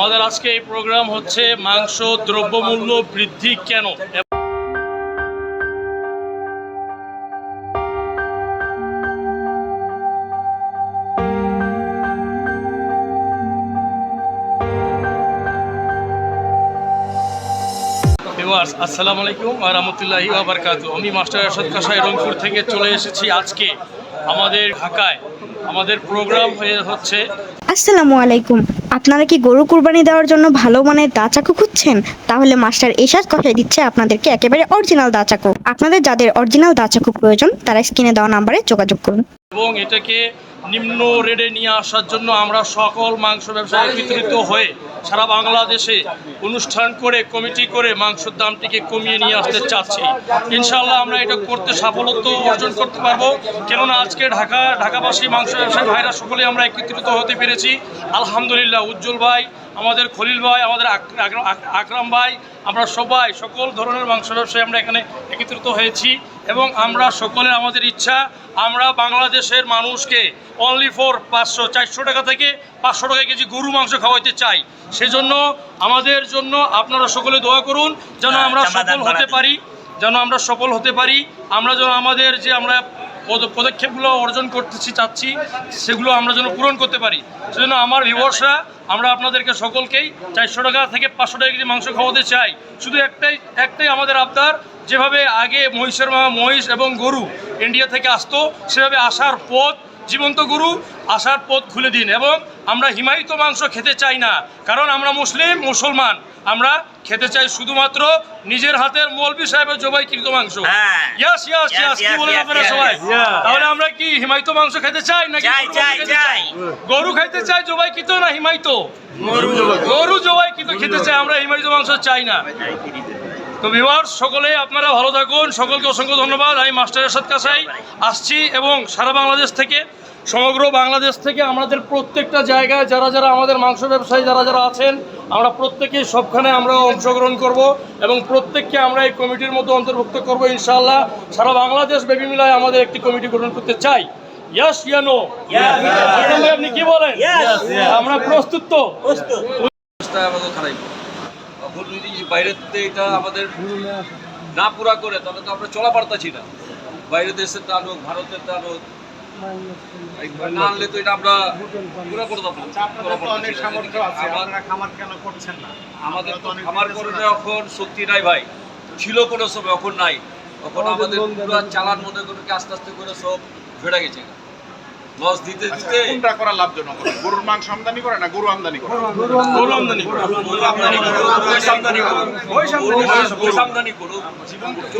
আমাদের আজকে এই প্রোগ্রাম হচ্ছে মাংস দ্রব্যমূল্য বৃদ্ধি কেন? আসসালামু আলাইকুম রহমতুল্লাহি আবরকাতু আমি মাস্টার আরশাদ কাসাই রংপুর থেকে চলে এসেছি আজকে আমাদের ঢাকায়। আমাদের প্রোগ্রাম হয়ে হচ্ছে আসসালামু আলাইকুম। আপনারা কি গরু কুরবানি দেওয়ার জন্য ভালো মানের দা চাকু খুঁজছেন? তাহলে মাস্টার এসাজ কথায় দিচ্ছে আপনাদেরকে একেবারে অরিজিনাল দা চাকু আপনাদের যাদের অরিজিনাল দা চাকু প্রয়োজন, তারা স্ক্রিনে দেওয়া নাম্বারে যোগাযোগ করুন। এবং এটাকে নিম্ন রেডে নিয়ে আসার জন্য আমরা সকল মাংস ব্যবসায়ী একত্রিত হয়ে সারা বাংলাদেশে অনুষ্ঠান করে, কমিটি করে মাংসের দামটিকে কমিয়ে নিয়ে আসতে চাচ্ছি। ইনশাল্লাহ আমরা এটা করতে সাফল্য অর্জন করতে পারব। কেননা আজকে ঢাকা, ঢাকাবাসী মাংস ব্যবসায়ী ভাইরা সকলে আমরা একত্রিত হতে পেরেছি। আলহামদুলিল্লাহ, উজ্জ্বল ভাই, আমাদের খলিল ভাই, আমাদের আক- আক- আক- আকরাম ভাই, আমরা সবাই সকল ধরনের মাংস ব্যবসায়ী আমরা এখানে একত্রিত হয়েছি। এবং আমরা সকলের আমাদের ইচ্ছা আমরা বাংলাদেশের মানুষকে অনলি ফর পাঁচশো চারশো টাকা থেকে পাঁচশো টাকা কেজি গরু মাংস খাওয়াইতে চাই। সেজন্য আমাদের জন্য আপনারা সকলে দোয়া করুন যেন আমরা সফল হতে পারি যেন আমরা সফল হতে পারি। আমরা যেন আমাদের যে আমরা পদ- পদক্ষেপগুলো অর্জন করতেছি চাচ্ছি সেগুলো আমরা যেন পূরণ করতে পারি। সেজন্য আমার ভিউয়ার্সরা আমরা আপনাদেরকে সকলকেই চারশো টাকা থেকে পাঁচশো টাকা কেজি মাংস খাওয়াতে চাই। শুধু একটাই একটাই আমাদের আবদার যেভাবে আগে মহিষের মা মহিষ এবং গরু ইন্ডিয়া থেকে আসতো সেভাবে আসার পথ জীবন্ত গরু আসার পথ খুলে দিন এবং আমরা হিমায়িত মাংস খেতে চাই না। কারণ আমরা মুসলিম মুসলমান আমরা খেতে চাই শুধুমাত্র নিজের হাতের মৌলবি সাহেবের জবাইকৃত মাংস। হ্যাঁ। ইয়াস ইয়াস ইয়াস কি বলেন আপনারা সবাই? তাহলে আমরা কি হিমায়িত মাংস খেতে চাই নাকি গরু মাংস খেতে চাই। চাই জবাইকৃত না হিমায়িত? গরু গরু কিন্তু খেতে চাই আমরা হিমায়িত মাংস চাই না। তো ভিউয়ার্স সকলে আপনারা ভালো থাকুন, সকলকে অসংখ্য ধন্যবাদ। আমি মাস্টার এরশাদ কাসাই, আসছি এবং সারা বাংলাদেশ থেকে, সমগ্র বাংলাদেশ থেকে আমাদের প্রত্যেকটা জায়গায় যারা যারা আমাদের মাংস ব্যবসায়ী যারা যারা আছেন, আমরা প্রত্যেকেই সবখানে আমরা অংশগ্রহণ করব এবং প্রত্যেককে আমরা এই কমিটির মধ্যে অন্তর্ভুক্ত করব ইনশাআল্লাহ। সারা বাংলাদেশ ব্যাপী মিলায় আমাদের একটি কমিটি গঠন করতে চাই। ইয়াস ইয়ানো আপনি কি বলেন? আমরা প্রস্তুত তো। অবস্থা আমাদের খারাপ এখন যদি বাইরের এটা আমাদের না পুরা করে তাহলে তো আমরা চলা পারতাছি না। বাইরের দেশের ভারতের আনুক না আনলে তো এটা আমরা পুরা পারতাছি না। খামার কেন করছেন না? আমাদের তো খামার করে এখন শক্তি নাই ভাই। ছিল কোনো সময় এখন নাই। এখন আমাদের পুরো চালান মনে করে আস্তে আস্তে করে সব ভেড়ে গেছে। লস দিতে দিতে কোনটা করা লাভজনক হবে? গরুর মাংস আমদানি করে না গরু আমদানি করে গরু আমদানি গরু আমদানি করো, আমদানি করো, আমদানি করো,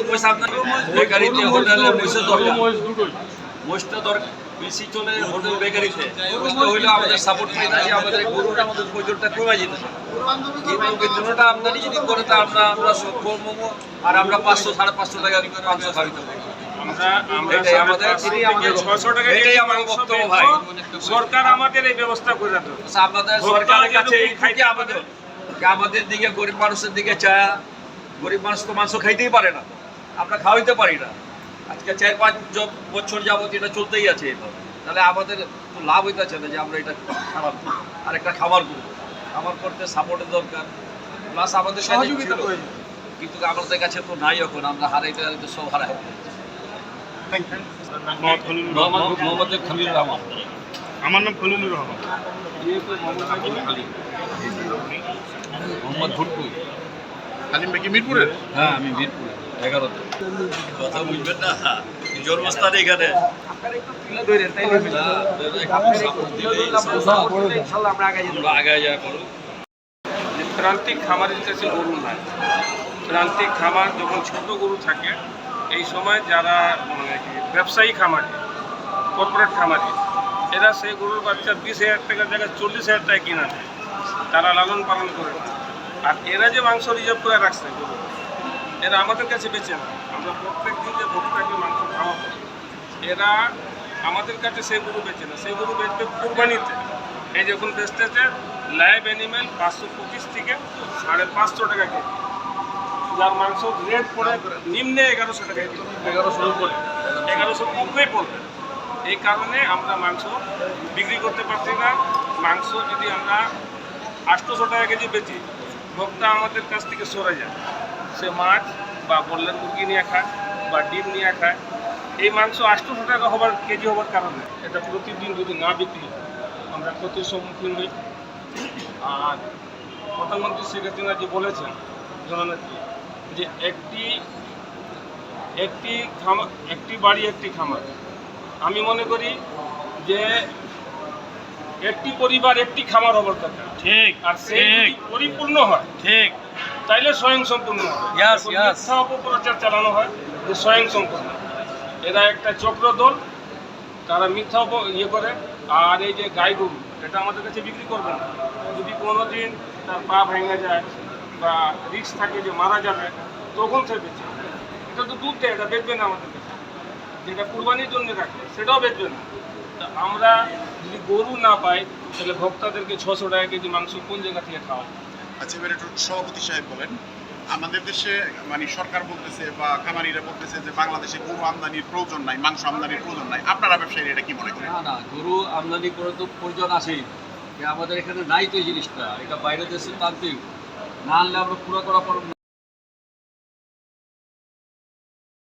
পয়সা আমদানি করো। বেকারিতে হোটেলে পয়সা দরকার দরকার বেশি চলে হোটেল বেকারিতে মোষটা হইলে আমাদের সাপোর্ট পাই না যে আমাদের গরুটা আমাদের প্রয়োজনটা কমে যেতে কিন্তু বেতনটা আমদানি যদি করে তা আমরা আমরা সক্ষম হব আর আমরা পাঁচশো সাড়ে পাঁচশো টাকা মাংস খাইতে পারব সরকার আমাদের এই ব্যবস্থা করে দেবে। সরকারের কাছে এই আমাদের দিকে গরিব মানুষের দিকে চায় গরিব মানুষ তো মাংস খাইতেই পারে না। আমরা খাওয়াইতে পারি না। আজকে চার পাঁচ বছর যাবত এটা চলতেই আছে এভাবে তাহলে আমাদের তো লাভ হইতেছে না যে আমরা এটা খারাপ আর একটা খাবার করব। খাবার করতে সাপোর্টের দরকার। প্লাস আমাদের সহযোগিতা কিন্তু আমাদের কাছে তো নাই এখন আমরা হারাইতে হারাইতে সব হারাই মোহাম্মদ খলিল রহমান। আমার নাম খলিলুর রহমান। মোহাম্মদ ভুট্টু। কালিম ভাই কি মিরপুরের হ্যাঁ আমি বীরপুরে এগারোতে। কথা বুঝবেন না জন্মস্থান এখানে? প্রান্তিক খামারের কাছে গরু নাই প্রান্তিক খামার যখন ছোট গরু থাকে এই সময় যারা মানে ব্যবসায়ী খামারি কর্পোরেট খামারি এরা সেই গরুর বাচ্চা বিশ হাজার টাকার জায়গায় চল্লিশ হাজার টাকা কিনা তারা লালন পালন করে। আর এরা যে মাংস রিজার্ভ করে রাখছে গরু এরা আমাদের কাছে বেচে না। আমরা প্রত্যেক দিন যে গরুটাকে মাংস খাওয়া হয়, এরা আমাদের কাছে সেই গরু বেচে না। সেই গরু বেচবে কুরবানিতে। এই যখন বেচতেছে লাইভ অ্যানিমেল পাঁচশো পঁচিশ থেকে সাড়ে পাঁচশো টাকা কেজি। যার মাংস রেট পড়ে নিম্নে এগারোশো টাকা এগারোশো উপরে। এগারোশো উপরেই পড়বে। এই কারণে আমরা মাংস বিক্রি করতে পারছি না। মাংস যদি আমরা আটশোশো টাকা কেজি বেচি ভোক্তা আমাদের কাছ থেকে সরে যায়। সে মাছ বা বললেন মুরগি নিয়ে খায় বা ডিম নিয়ে খায়। এই মাংস আটশোশো টাকা হবার কেজি হবার কারণে এটা প্রতিদিন যদি না বিক্রি হয়, আমরা ক্ষতির সম্মুখীন হই। আর প্রধানমন্ত্রী শেখ হাসিনা যে বলেছেন জননেত্রী যে একটি একটি খামার একটি বাড়ি একটি খামার। আমি মনে করি যে একটি পরিবার একটি খামার হবার কথা ঠিক আর সেই পরিপূর্ণ হয় ঠিক। তাইলে স্বয়ং সম্পূর্ণ. মিথ্যা অপপ্রচার চালানো হয় যে স্বয়ং সম্পূর্ণ এরা একটা চক্র দল তারা মিথ্যা ইয়ে করে আর এই যে গাই গরু এটা আমাদের কাছে বিক্রি করবে না। যদি কোনো দিন তার পা ভেঙে যায় বা রিস্ক থাকে যে মারা যাবে তখন সে বেঁচে এটা তো দুধ দেয় এটা বেচবে না আমাদের কাছে। যেটা কুরবানির জন্য রাখে সেটাও বেচবে না। তা আমরা যদি গরু না পাই তাহলে ভক্তাদেরকে ছশো টাকা কেজি মাংস কোন জায়গা থেকে খাওয়া আচ্ছা এবার একটু সভাপতি সাহেব বলেন। আমাদের দেশে মানে সরকার বলতেছে বা খামারিরা বলতেছে যে বাংলাদেশে গরু আমদানির প্রয়োজন নাই মাংস আমদানির প্রয়োজন নাই। আপনারা ব্যবসায়ীরা এটা কি মনে করেন? না না গরু আমদানি করে তো প্রয়োজন আছেই। যে আমাদের এখানে নাই তো জিনিসটা। এটা বাইরের দেশে তান্ত্রিক না আনলে আমরা পুরো করা পারব